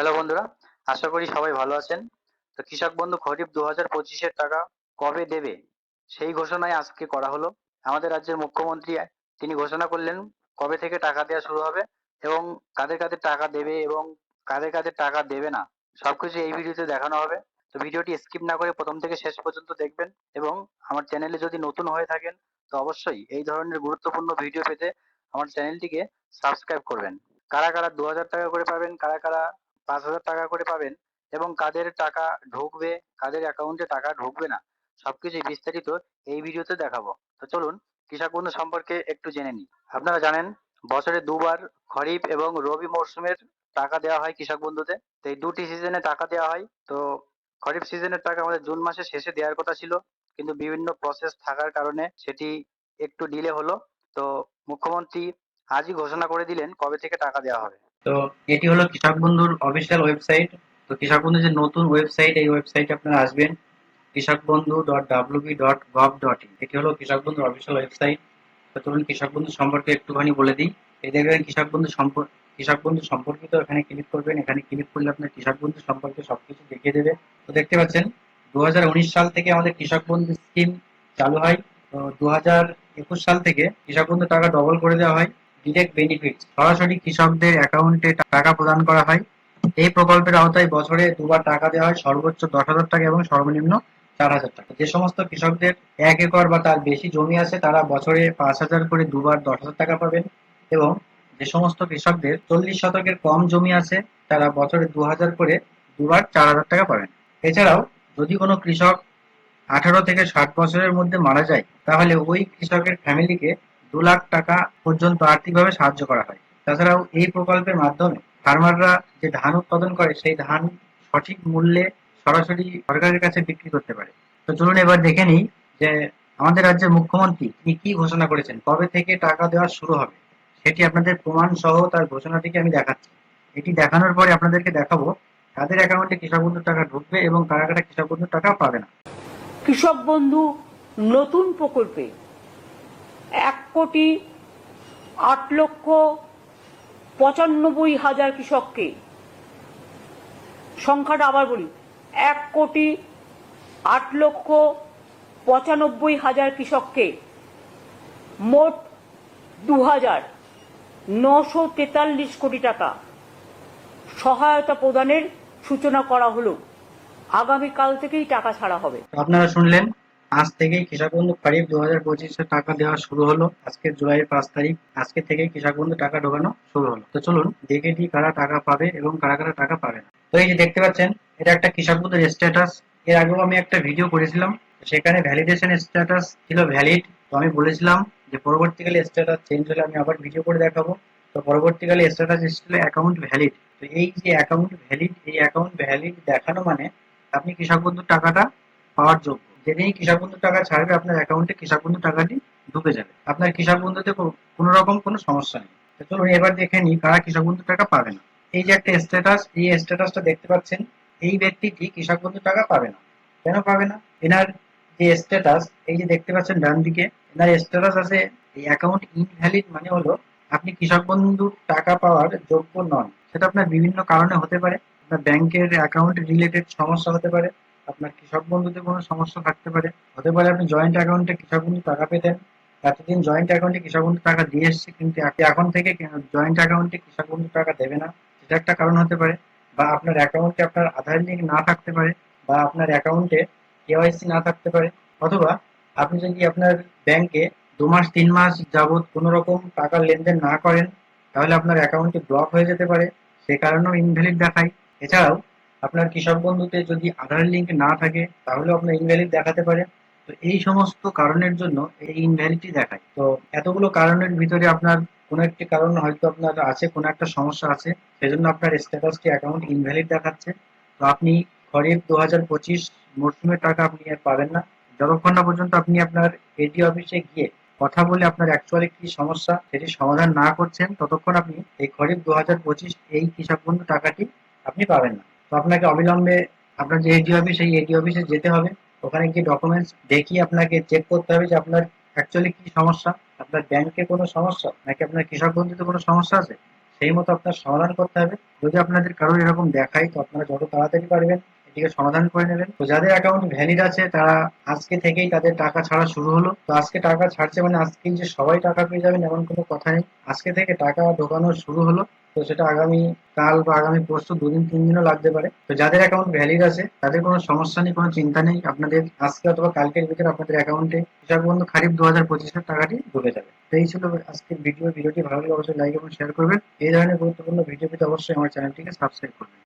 Hello বন্ধুরা। আশা করি সবাই ভালো আছেন। তো কৃষক বন্ধু খরিফ দু হাজার পঁচিশের টাকা কবে দেবে? সেই ঘোষণায় আজকে করা হলো। আমাদের রাজ্যের মুখ্যমন্ত্রী তিনি ঘোষণা করলেন কবে থেকে টাকা দেওয়া শুরু হবে এবং কাদের কাদের টাকা দেবে এবং কাদের কাদের টাকা দেবে না। সবকিছু এই ভিডিওতে দেখানো হবে। তো ভিডিওটি স্কিপ না করে প্রথম থেকে শেষ পর্যন্ত দেখবেন এবং আমার চ্যানেলে যদি নতুন হয়ে থাকেন, তো অবশ্যই এই ধরনের গুরুত্বপূর্ণ ভিডিও পেতে আমার চ্যানেলটিকে সাবস্ক্রাইব করবেন। কারা কারা দু হাজার টাকা করে পাবেন, কারা কারা পাঁচ হাজার টাকা করে পাবেন এবং কাদের টাকা ঢুকবে, কাদের অ্যাকাউন্টে টাকা ঢুকবে না, সবকিছু বিস্তারিত এই ভিডিওতে দেখাবো। তো চলুন কৃষক বন্ধু সম্পর্কে একটু জেনে নিই। আপনারা জানেন, বছরে দুবার খরিফ এবং রবি মরশুমের টাকা দেওয়া হয় কৃষক বন্ধুতে তো এই দুটি সিজনে টাকা দেওয়া হয়। তো খরিফ সিজনের টাকা আমাদের জুন মাসের শেষে দেওয়ার কথা ছিল। কিন্তু বিভিন্ন প্রসেস থাকার কারণে সেটি একটু ডিলে হলো। তো মুখ্যমন্ত্রী আজই ঘোষণা করে দিলেন কবে থেকে টাকা দেওয়া হবে। তো এটি হলো কৃষক বন্ধুর অফিসিয়াল ওয়েবসাইট তো কৃষক বন্ধুর যে নতুন ওয়েবসাইট এই ওয়েবসাইটে আপনারা আসবেন। Krishak Bandhu dot WB dot gov dot in এটি হলো কৃষক বন্ধুর অফিসিয়াল ওয়েবসাইট তো চলুন কৃষক বন্ধু সম্পর্কে একটুখানি বলে দিই। এই দেখবেন কৃষক বন্ধু সম্পর্ক কৃষক বন্ধু সম্পর্কিত এখানে ক্লিক করবেন। এখানে ক্লিক করলে আপনার কৃষক বন্ধু সম্পর্কে সবকিছু দেখিয়ে দেবে। তো দেখতে পাচ্ছেন দু হাজার উনিশ সাল থেকে আমাদের কৃষক বন্ধু স্কিম চালু হয়। তো দু হাজার একুশ সাল থেকে কৃষক বন্ধু টাকা ডবল করে দেওয়া হয়। ডিরেক্ট বেনিফিট সরাসরি কৃষকদের অ্যাকাউন্টে টাকা প্রদান করা হয়। এই প্রকল্পের আওতায় বছরে দুবার টাকা দেওয়া হয়, সর্বোচ্চ দশ হাজার টাকা এবং সর্বনিম্ন চার হাজার টাকা। যে সমস্ত কৃষকদের এক একর বা তার বেশি জমি আছে, তারা বছরে পাঁচ হাজার করে দুবার দশ হাজার টাকা পাবেন এবং যে সমস্ত কৃষকদের চল্লিশ শতকের কম জমি আছে, তারা বছরে দু হাজার করে দুবার চার হাজার টাকা পাবেন। এছাড়াও যদি কোনো কৃষক আঠারো থেকে ষাট বছরের মধ্যে মারা যায়, তাহলে ওই কৃষকের ফ্যামিলিকে দু লাখ টাকা পর্যন্ত আর্থিকভাবে সাহায্য করা হয়। তাছাড়াও এই প্রকল্পের মাধ্যমে ফার্মাররা যে ধান উৎপাদন করে, সেই ধান সঠিক মূল্যে সরাসরি সরকারের কাছে বিক্রি করতে পারে। তো চলুন এবার দেখে নিই যে আমাদের রাজ্যের মুখ্যমন্ত্রী তিনি কি ঘোষণা করেছেন, কবে থেকে টাকা দেওয়া শুরু হবে, সেটি আপনাদের প্রমাণ সহ তার ঘোষণাটিকে আমি দেখাচ্ছি। এটি দেখানোর পরে আপনাদেরকে দেখাবো কাদের অ্যাকাউন্টে কৃষক বন্ধুর টাকা ঢুকবে এবং কারা কারা কৃষক বন্ধুর টাকা পাবে না। কৃষক বন্ধু নতুন প্রকল্পে এক কোটি আট লক্ষ পঁচানব্বই হাজার কৃষককে। সংখ্যাটা আবার বলি, এক কোটি আট লক্ষ পঁচানব্বই হাজার কৃষককে মোট দু হাজার নশো তেতাল্লিশ কোটি টাকা সহায়তা প্রদানের সূচনা করা হলো। আগামীকাল থেকেই টাকা ছাড়া হবে। আপনারা শুনলেন আজ থেকেই কৃষক বন্ধু খরিফ দু হাজার পঁচিশে টাকা দেওয়া শুরু হলো। আজকে জুলাইয়ের পাঁচ তারিখ। আজকে থেকেই কৃষক বন্ধু টাকা ঢোকানো শুরু হলো। তো চলুন, দেখে দিই কারা টাকা পাবে এবং কারা কারা টাকা পাবে না। তো এই যে দেখতে পাচ্ছেন, এটা একটা কৃষক বন্ধুর স্ট্যাটাস এর আগেও আমি একটা ভিডিও করেছিলাম, সেখানে ভ্যালিডেশন স্ট্যাটাস ছিল ভ্যালিড তো আমি বলেছিলাম যে পরবর্তীকালে স্ট্যাটাস চেঞ্জ হলে আমি আবার ভিডিও করে দেখাবো। তো পরবর্তীকালে স্ট্যাটাস এসেছিল অ্যাকাউন্ট ভ্যালিড তো এই যে অ্যাকাউন্ট ভ্যালিড এই অ্যাকাউন্ট ভ্যালিড দেখানো মানে আপনি কৃষক বন্ধুর টাকাটা পাওয়ার যোগ্য। যেদিনই কৃষক বন্ধু টাকা ছাড়বে, আপনার অ্যাকাউন্টে কৃষক বন্ধু টাকাটি ঢুকে যাবে। আপনার কৃষক বন্ধুতে কোনো রকম কোনো সমস্যা নেই। তো চলুন এবার দেখে নিই কারা কৃষক বন্ধু টাকা পাবে না। এই যে একটা স্ট্যাটাস এই স্ট্যাটাসটা দেখতে পাচ্ছেন, এই ব্যক্তিটি কৃষক বন্ধু টাকা পাবে না? কেন পাবে না? এনার যে স্ট্যাটাস এই যে দেখতে পাচ্ছেন ডান দিকে, এনার স্ট্যাটাস আছে, এই অ্যাকাউন্ট ইনভ্যালিড মানে হলো আপনি কৃষক বন্ধুর টাকা পাওয়ার যোগ্য নন। সেটা আপনার বিভিন্ন কারণে হতে পারে। আপনার ব্যাংকের অ্যাকাউন্ট রিলেটেড সমস্যা হতে পারে। আপনার কৃষক বন্ধুতে কোনো সমস্যা থাকতে পারে। হতে পারে আপনি জয়েন্ট অ্যাকাউন্টে কৃষক বন্ধু টাকা পেতেন। এতদিন জয়েন্ট অ্যাকাউন্টে কৃষক বন্ধু টাকা দিয়ে এসছে, কিন্তু এখ- এখন থেকে জয়েন্ট অ্যাকাউন্টে কৃষক বন্ধু টাকা দেবে না? সেটা একটা কারণ হতে পারে। বা আপনার অ্যাকাউন্টে আপনার আধার লিঙ্ক না থাকতে পারে, বা আপনার অ্যাকাউন্টে কেওয়াইসি না থাকতে পারে। অথবা আপনি যদি আপনার ব্যাংকে দু মাস, তিন মাস যাবৎ কোনো রকম টাকার লেনদেন না করেন, তাহলে আপনার অ্যাকাউন্টটি ব্লক হয়ে যেতে পারে। সে কারণেও ইনভ্যালিড দেখায়। এছাড়াও আপনার কৃষক বন্ধুতে যদি আধার লিঙ্ক না থাকে, তাহলেও আপনার ইনভ্যালিড দেখাতে পারে। তো এই সমস্ত কারণের জন্য এই ইনভ্যালিডটি দেখায়। তো এতগুলো কারণের ভিতরে আপনার কোনো একটি কারণ হয়তো আপনার আছে, কোনো একটা সমস্যা আছে, সেজন্য আপনার স্ট্যাটাসটি অ্যাকাউন্ট ইনভ্যালিড দেখাচ্ছে। তো আপনি খরিফ দু হাজার পঁচিশ মরশুমের টাকা আপনি আর পাবেন না। যতক্ষণ না পর্যন্ত আপনি আপনার এডি অফিসে গিয়ে কথা বলে আপনার অ্যাকচুয়ালি কি সমস্যা, সেটি সমাধান না করছেন, ততক্ষণ আপনি এই খরিফ দু হাজার পঁচিশ এই কৃষক বন্ধু টাকাটি আপনি পাবেন না। তো আপনাকে অবিলম্বে আপনার যে এডি অফিস সেই এডি অফিসে যেতে হবে। ওখানে গিয়ে ডকুমেন্টস দেখিয়ে আপনাকে চেক করতে হবে যে আপনার অ্যাকচুয়ালি কি সমস্যা, আপনার ব্যাংকে কোনো সমস্যা নাকি আপনার কৃষক বন্ধুতে কোনো সমস্যা আছে? সেই মতো আপনার সমাধান করতে হবে। যদি আপনাদের কারোর এরকম দেখায়, তো আপনারা যত তাড়াতাড়ি পারবেন এটিকে সমাধান করে নেবেন। তো যাদের অ্যাকাউন্ট ভ্যালিড আছে, তারা আজকে থেকেই তাদের টাকা ছাড়া শুরু হলো। তো আজকে টাকা ছাড়ছে মানে আজকেই যে সবাই টাকা পেয়ে যাবেন এমন কোনো কথা নেই। আজকে থেকে টাকা ঢোকানো শুরু হলো। তো সেটা আগামী কাল বা আগামী পরশু দুদিন, তিন দিনও লাগতে পারে। তো যাদের অ্যাকাউন্ট ভ্যালিড আছে, তাদের কোনো সমস্যা নেই, কোনো চিন্তা নেই। আপনাদের আজকে অথবা কালকের ভিতরে আপনাদের অ্যাকাউন্টে কৃষক বন্ধু খারিফ দু হাজার পঁচিশের টাকাটি ঢুকে যাবে। তো এই ছিল আজকের ভিডিও ভিডিওটি ভালো লাগলে অবশ্যই লাইক এবং শেয়ার করবেন। এই ধরনের গুরুত্বপূর্ণ ভিডিও পেতে অবশ্যই আমার চ্যানেলটিকে সাবস্ক্রাইব করবেন।